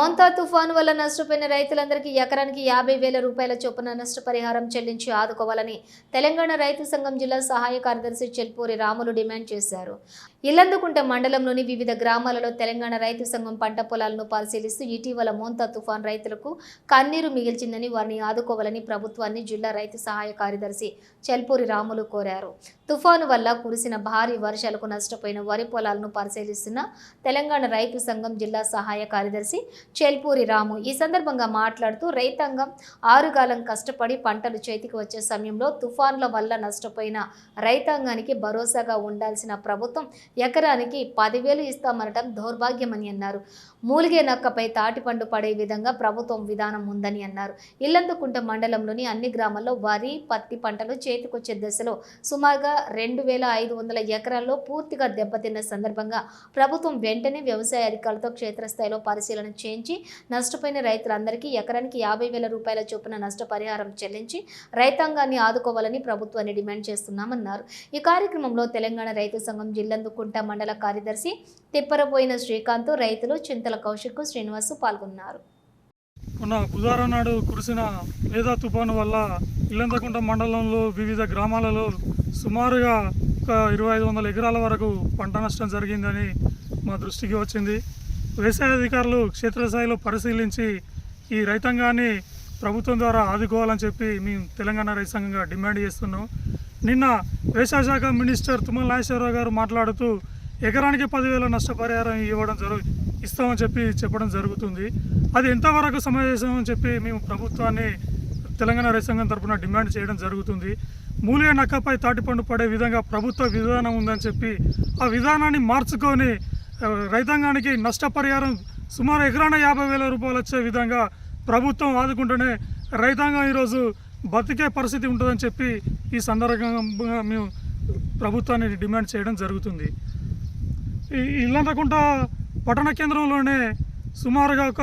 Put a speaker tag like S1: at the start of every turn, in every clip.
S1: మోంతా తుఫాను వల్ల నష్టపోయిన రైతులందరికీ ఎకరానికి యాభై వేల రూపాయల చొప్పున నష్టపరిహారం చెల్లించి ఆదుకోవాలని తెలంగాణ రైతు సంఘం జిల్లా సహాయ కార్యదర్శి చెల్పూరి రాములు డిమాండ్ చేశారు. ఇల్లందుకుంట మండలంలోని వివిధ గ్రామాలలో తెలంగాణ రైతు సంఘం పంట పొలాలను పరిశీలిస్తూ ఇటీవల మోంతా తుఫాన్ రైతులకు కన్నీరు మిగిల్చిందని వారిని ఆదుకోవాలని ప్రభుత్వాన్ని జిల్లా రైతు సహాయ కార్యదర్శి చెల్పూరి రాములు కోరారు. తుఫాను వల్ల కురిసిన భారీ వర్షాలకు నష్టపోయిన వరి పొలాలను పరిశీలిస్తున్న తెలంగాణ రైతు సంఘం జిల్లా సహాయ కార్యదర్శి చెల్పూరి రాము. ఈ సందర్భంగా మాట్లాడుతూ రైతాంగం ఆరుగాలం కష్టపడి పంటలు చేతికి వచ్చే సమయంలో తుఫాన్ల వల్ల నష్టపోయిన రైతాంగానికి భరోసాగా ఉండాల్సిన ప్రభుత్వం ఎకరానికి పదివేలు ఇస్తామనటం దౌర్భాగ్యమని అన్నారు. మూలిగే నక్కపై తాటిపండు పడే విధంగా ప్రభుత్వం విధానం ఉందని అన్నారు. ఇల్లందుకుంట మండలంలోని అన్ని గ్రామాల్లో వరి పత్తి పంటలు చేతికొచ్చే దశలో సుమారుగా రెండు వేల ఐదు వందల ఎకరాల్లో పూర్తిగా దెబ్బతిన్న సందర్భంగా ప్రభుత్వం వెంటనే వ్యవసాయ అధికారులతో క్షేత్రస్థాయిలో పరిశీలన చెల్లించి నష్టపోయిన రైతులందరికీ ఎకరానికి యాభై వేల రూపాయల చొప్పున నష్టపరిహారం చెల్లించి రైతాంగాన్ని ఆదుకోవాలని ప్రభుత్వాన్ని డిమాండ్ చేస్తున్నామన్నారు. ఈ కార్యక్రమంలో తెలంగాణ రైతు సంఘం జిల్లందుకుంట మండల కార్యదర్శి తిప్పరపోయిన శ్రీకాంత్ రైతులు చింతల కౌశిక్ శ్రీనివాస్ పాల్గొన్నారు.
S2: మొన్న బుధవారం నాడు కురిసిన మేధా తుఫాను వల్ల ఇల్లంతకుంట మండలంలో వివిధ గ్రామాలలో సుమారుగా ఒక ఇరవై ఐదు వందల ఎకరాల వరకు పంట నష్టం జరిగిందని మా దృష్టికి వచ్చింది. వ్యవసాయ అధికారులు క్షేత్రస్థాయిలో పరిశీలించి ఈ రైతాంగాన్ని ప్రభుత్వం ద్వారా ఆదుకోవాలని చెప్పి మేము తెలంగాణ రైతు సంఘంగా డిమాండ్ చేస్తున్నాం. నిన్న వ్యవసాయ శాఖ మినిస్టర్ తుమ్మల నాగేశ్వరరావు గారు మాట్లాడుతూ ఎకరానికి పదివేల నష్టపరిహారం ఇవ్వడం జరుగు ఇస్తామని చెప్పి చెప్పడం జరుగుతుంది. అది ఎంతవరకు సమావేశం అని చెప్పి మేము ప్రభుత్వాన్ని తెలంగాణ రైతు సంఘం తరపున డిమాండ్ చేయడం జరుగుతుంది. మూలిగా నక్కపై తాటిపండు పడే విధంగా ప్రభుత్వ విధానం ఉందని చెప్పి ఆ విధానాన్ని మార్చుకొని రైతాంగానికి నష్టపరిహారం సుమారు ఎకరాన యాభై వేల రూపాయలు వచ్చే విధంగా ప్రభుత్వం ఆదుకుంటేనే రైతాంగం ఈరోజు బతికే పరిస్థితి ఉంటుందని చెప్పి ఈ సందర్భంగా మేము ప్రభుత్వాన్ని డిమాండ్ చేయడం జరుగుతుంది. ఈ ఇల్లంతకుంట పట్టణ కేంద్రంలోనే సుమారుగా ఒక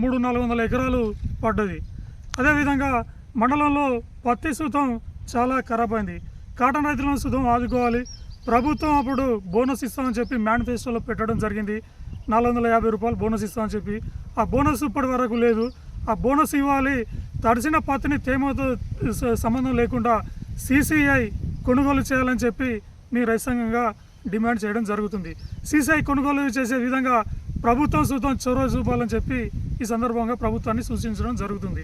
S2: మూడు నాలుగు వందల ఎకరాలు పడ్డది. అదేవిధంగా మండలంలో పత్తి సూతం చాలా ఖరాబ్ అయింది. కాటన్ రైతులను సుతం ఆదుకోవాలి. ప్రభుత్వం అప్పుడు బోనస్ ఇస్తామని చెప్పి మేనిఫెస్టోలో పెట్టడం జరిగింది. నాలుగు వందల యాభై రూపాయలు బోనస్ ఇస్తామని చెప్పి. ఆ బోనస్ ఇప్పటి వరకు లేదు. ఆ బోనస్ ఇవ్వాలి. తడిసిన పత్తిని తేమతో సంబంధం లేకుండా సీసీఐ కొనుగోలు చేయాలని చెప్పి మీ రైతాంగంగా డిమాండ్ చేయడం జరుగుతుంది. సీసీఐ కొనుగోలు చేసే విధంగా ప్రభుత్వం సూతం చొరవ చూపాలని చెప్పి ఈ సందర్భంగా ప్రభుత్వాన్ని సూచించడం జరుగుతుంది.